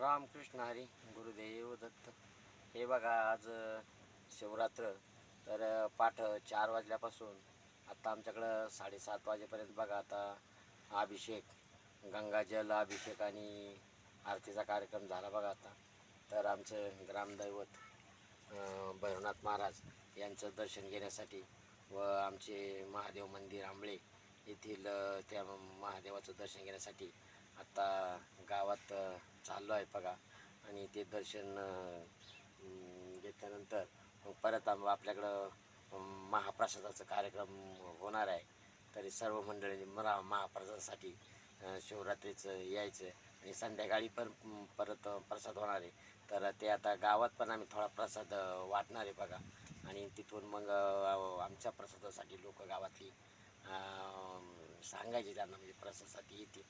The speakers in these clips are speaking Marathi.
रामकृष्ण हरी गुरुदेव दत्त. हे बघा आज शिवरात्र. तर पाठ चार वाजल्यापासून आत्ता आमच्याकडं साडेसात वाजेपर्यंत बघा आता अभिषेक गंगाजल अभिषेक आणि आरतीचा कार्यक्रम झाला बघा आता. तर आमचं ग्रामदैवत भैरवनाथ महाराज यांचं दर्शन घेण्यासाठी व आमचे महादेव मंदिर आंबळे येथील त्या महादेवाचं दर्शन घेण्यासाठी आता गावात चाललो आहे बघा. आणि ते दर्शन घेतल्यानंतर परत आम आपल्याकडं महाप्रसादाचा कार्यक्रम होणार आहे. तरी सर्व मंडळी मरा महाप्रसादासाठी शिवरात्रीचं यायचं आणि संध्याकाळी पण परत प्रसाद होणार आहे. तर ते आता गावात पण आम्ही थोडा प्रसाद वाटणार आहे बघा. आणि तिथून मग आमच्या प्रसादासाठी लोक गावातली सांगायचे त्यांना म्हणजे प्रसादासाठी येतील.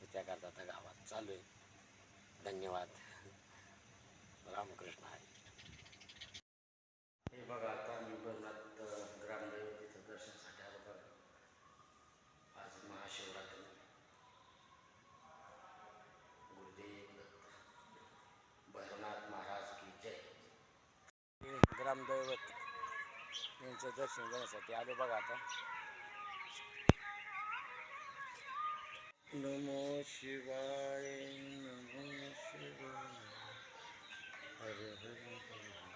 तर त्याकरता आता गावात चालू आहे. धन्यवाद. रामकृष्ण हरी हे बघा आता मी भरनाथ ग्रामदेव तिथं दर्शनासाठी आलो बघा आज महाशिवरात्री. गुरुदेव भैरवनाथ महाराज की जय. ग्रामदैवत यांचं दर्शन घेण्यासाठी आलो बघा आता. নমো শিবায় নমো শিবায়। হরে হরে হরে।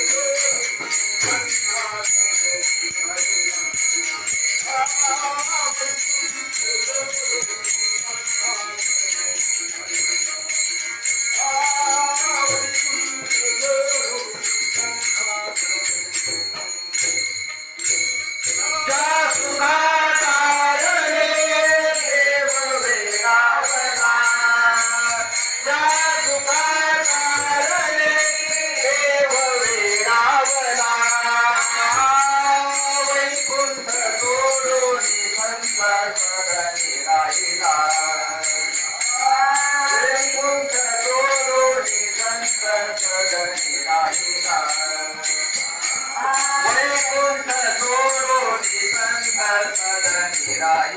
ಗಾಯ